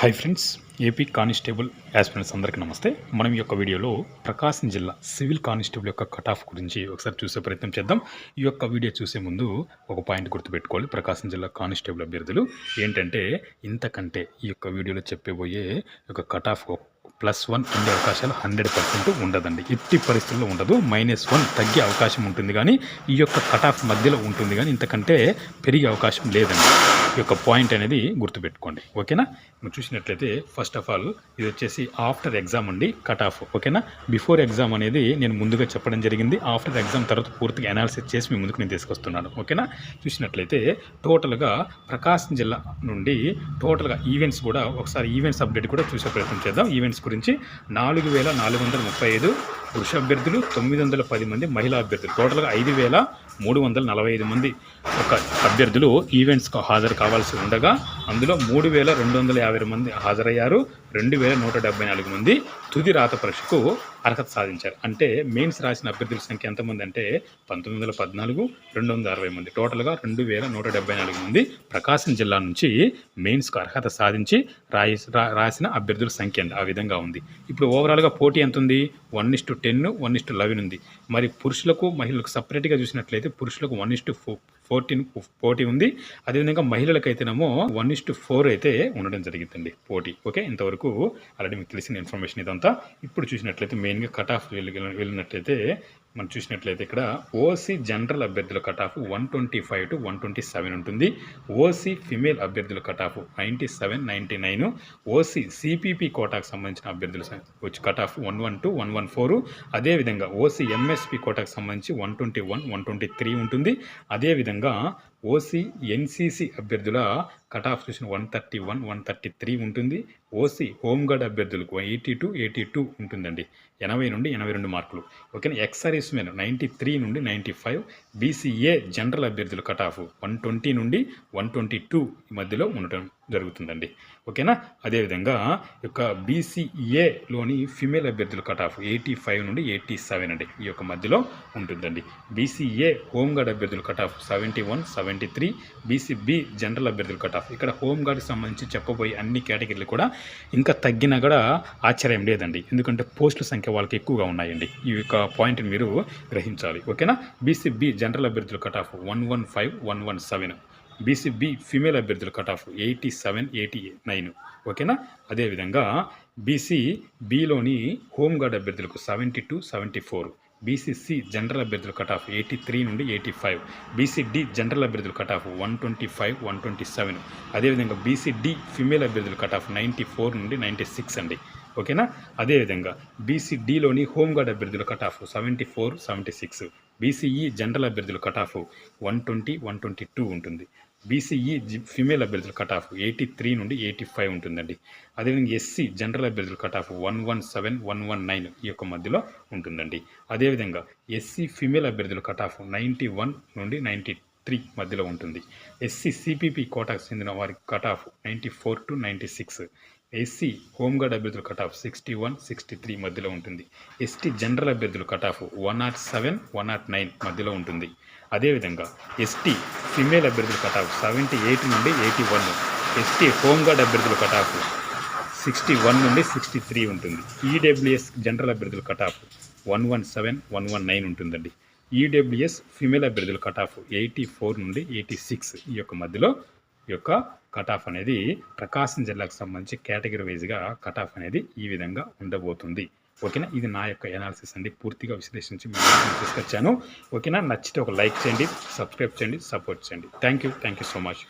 Hi friends AP constable aspirants అందరికీ నమస్తే. మనం ఈ యొక్క వీడియోలో ప్రకాశం జిల్లా సివిల్ కానిస్టేబుల్ యొక్క కట్ ఆఫ్ గురించి ఒకసారి చూసే ప్రయత్నం చేద్దాం. ఈ యొక్క వీడియో చూసే ముందు ఒక పాయింట్ గుర్తుపెట్టుకోవాలి. ప్రకాశం జిల్లా కానిస్టేబుల్ అభ్యర్థులు ఏంటంటే ఇంతకంటే ఈ యొక్క వీడియోలో చెప్పబోయే యొక్క కట్ ఆఫ్ ప్లస్ వన్ ఉండే అవకాశాలు హండ్రెడ్ పర్సెంట్ ఉండదండి. ఎట్టి పరిస్థితుల్లో ఉండదు. మైనస్ వన్ తగ్గే అవకాశం ఉంటుంది కానీ ఈ యొక్క కట్ ఆఫ్ మధ్యలో ఉంటుంది కానీ ఇంతకంటే పెరిగే అవకాశం లేదండి. ఈ యొక్క పాయింట్ అనేది గుర్తుపెట్టుకోండి. ఓకేనా? మీరు చూసినట్లయితే ఫస్ట్ ఆఫ్ ఆల్ ఇది వచ్చేసి ఆఫ్టర్ ఎగ్జామ్ అండి కట్ ఆఫ్ ఓకేనా? బిఫోర్ ఎగ్జామ్ అనేది నేను ముందుగా చెప్పడం జరిగింది. ఆఫ్టర్ ఎగ్జామ్ తర్వాత పూర్తిగా అనాలిసిస్ చేసి మీ ముందుకు నేను తీసుకొస్తున్నాను. ఓకేనా? చూసినట్లయితే టోటల్గా ప్రకాశం జిల్లా నుండి టోటల్గా ఈవెంట్స్ కూడా ఒకసారి ఈవెంట్స్ అప్డేట్ కూడా చూసే ప్రయత్నం చేద్దాం. ఈవెంట్స్ గురించి నాలుగు వేల నాలుగు వందల ముప్పై ఐదు పురుష అభ్యర్థులు తొమ్మిది వందల పది మంది మహిళా అభ్యర్థులు. టోటల్గా ఐదు వేల మూడు వందల నలభై ఐదు మంది. ఒక అభ్యర్థులు ఈవెంట్స్కు హాజరు కావాల్సి ఉండగా అందులో మూడు వేల రెండు వందల యాభై మంది హాజరయ్యారు రెండు వేల నూట డెబ్బై నాలుగు మంది తుది రాత పరీక్షకు అర్హత సాధించారు. అంటే మెయిన్స్ రాసిన అభ్యర్థుల సంఖ్య ఎంతమంది అంటే పంతొమ్మిది వందల పద్నాలుగు రెండు వందల అరవై మంది. టోటల్గా రెండు వేల నూట డెబ్బై నాలుగు మంది ప్రకాశం జిల్లా నుంచి మెయిన్స్కు అర్హత సాధించి రాయి రా- రాసిన అభ్యర్థుల సంఖ్య ఆ విధంగా ఉంది. ఇప్పుడు ఓవరాల్గా పోటీ ఎంత ఉంది one is to ten one is to eleven ఉంది. మరి పురుషులకు మహిళలకు సపరేట్గా చూసినట్లయితే పురుషులకు వన్ ఇస్ టు ఫోర్టీన్ పోటీ ఉంది. అదేవిధంగా మహిళలకైతేనేమో వన్ ఇస్ టు ఫోర్ అయితే ఉండడం జరిగిందండి పోటీ. ఓకే? ఇంతవరకు ఆల్రెడీ మీకు తెలిసిన ఇన్ఫర్మేషన్ ఇదంతా. ఇప్పుడు చూసినట్లయితే మెయిన్గా కట్ ఆఫ్ వెళ్ళి వెళ్ళినట్లయితే మనం చూసినట్లయితే ఇక్కడ ఓసీ జనరల్ అభ్యర్థుల cut off one twenty five to one twenty seven ఉంటుంది ఓసీ ఫిమేల్ అభ్యర్థుల cut off ninety seven ninety nine OC CPP కోటాకు సంబంధించిన అభ్యర్థుల వచ్చి cut off one one two one one four అదేవిధంగా ఓసీ ఎంఎస్పి కోటాకు సంబంధించి one twenty one one twenty three ఉంటుంది. అదేవిధంగా ఓసీ ఎన్సీసీ అభ్యర్థుల కట్ ఆఫ్ చూసిన one thirty one one thirty three ఉంటుంది. ఓసీ హోంగార్డ్ అభ్యర్థులకు ఎయిటీ టూ ఎయిటీ టూ ఉంటుందండి. ఎనభై నుండి ఎనభై రెండు మార్కులు. ఓకేనా? Ex servicemen ninety three నుండి నైంటీ ఫైవ్ బీసీఏ జనరల్ అభ్యర్థుల కట్ ఆఫ్ వన్ ట్వంటీ నుండి వన్ ట్వంటీ టూ మధ్యలో ఉండటం జరుగుతుందండి. ఓకేనా? అదేవిధంగా యొక్క బీసీఏలోని ఫిమేల్ అభ్యర్థుల కట్ ఆఫ్ ఎయిటీ ఫైవ్ నుండి ఎయిటీ సెవెన్ అండి ఈ యొక్క మధ్యలో ఉంటుందండి. బీసీఏ హోంగార్డ్ అభ్యర్థుల cut off seventy one seventy three BCB general అభ్యర్థుల కట్ ఆఫ్ ఇక్కడ హోంగార్డ్కి సంబంధించి చెప్పబోయే అన్ని కేటగిరీలు కూడా ఇంకా తగ్గినా కూడా ఆశ్చర్యం లేదండి. ఎందుకంటే పోస్టుల సంఖ్య వాళ్ళకి ఎక్కువగా ఉన్నాయండి. ఈ యొక్క పాయింట్ని మీరు గ్రహించాలి. ఓకేనా? బీసీబీ జనరల్ అభ్యర్థుల cut off one one five one one seven. BCB female అభ్యర్థుల cut off eighty seven eighty nine ఓకేనా అదేవిధంగా బీసీ బిలోని హోంగార్డ్ అభ్యర్థులకు seventy two seventy four BCC general అభ్యర్థుల కట్ ఆఫ్ ఎయిటీ త్రీ నుండి ఎయిటీ ఫైవ్ బీసీడి జనరల్ అభ్యర్థుల cut off one twenty five one twenty seven అదేవిధంగా BCD female అభ్యర్థుల cut off ninety four నుండి నైంటీ సిక్స్ అండి. ఓకేనా? అదేవిధంగా బీసీడీలోని హోంగార్డ్ అభ్యర్థుల cut off seventy four seventy six BCE general అభ్యర్థుల cut off one twenty one twenty two ఉంటుంది. BCE female అభ్యర్థుల కట్ ఆఫ్ ఎయిటీ త్రీ నుండి ఎయిటీ ఫైవ్ ఉంటుందండి. అదేవిధంగా ఎస్సీ జనరల్ అభ్యర్థుల cut off one one seven one one nine ఈ యొక్క మధ్యలో ఉంటుందండి. అదేవిధంగా ఎస్సీ ఫిమేల్ అభ్యర్థుల కట్ ఆఫ్ నైంటీ వన్ నుండి నైంటీ త్రీ మధ్యలో ఉంటుంది. ఎస్సీ సిపిపి కోటాకు చెందిన వారి cut off ninety four to ninety six. SC home guard అభ్యర్థుల cut off sixty one sixty three మధ్యలో ఉంటుంది. ఎస్టీ జనరల్ అభ్యర్థుల cut off one nought seven one nought nine మధ్యలో ఉంటుంది. అదేవిధంగా ఎస్టీ ఫిమేల్ అభ్యర్థుల కట్ ఆఫ్ సెవెంటీ ఎయిట్ నుండి eighty one ST home guard అభ్యర్థుల కట్ ఆఫ్ సిక్స్టీ వన్ నుండి సిక్స్టీ త్రీ ఉంటుంది. ఈడబ్ల్యూఎస్ జనరల్ అభ్యర్థుల cut off one one seven one one nine ఉంటుందండి. ఈడబ్ల్యూఎస్ ఫిమేల్ అభ్యర్థుల కట్ ఆఫ్ ఎయిటీ ఫోర్ నుండి eighty six ఈ యొక్క మధ్యలో యొక్క కట్ ఆఫ్ అనేది ప్రకాశం జిల్లాకు సంబంధించి కేటగిరీ వైజ్గా కట్ ఆఫ్ అనేది ఈ విధంగా ఉండబోతుంది. ఓకేనా? ఇది నా యొక్క ఎనాలిసిస్ అండి. పూర్తిగా విశ్లేషించి మీ తీసుకొచ్చాను. ఓకేనా? నచ్చితే ఒక లైక్ చేయండి సబ్స్క్రైబ్ చేయండి సపోర్ట్ చేయండి. Thank you thank you so much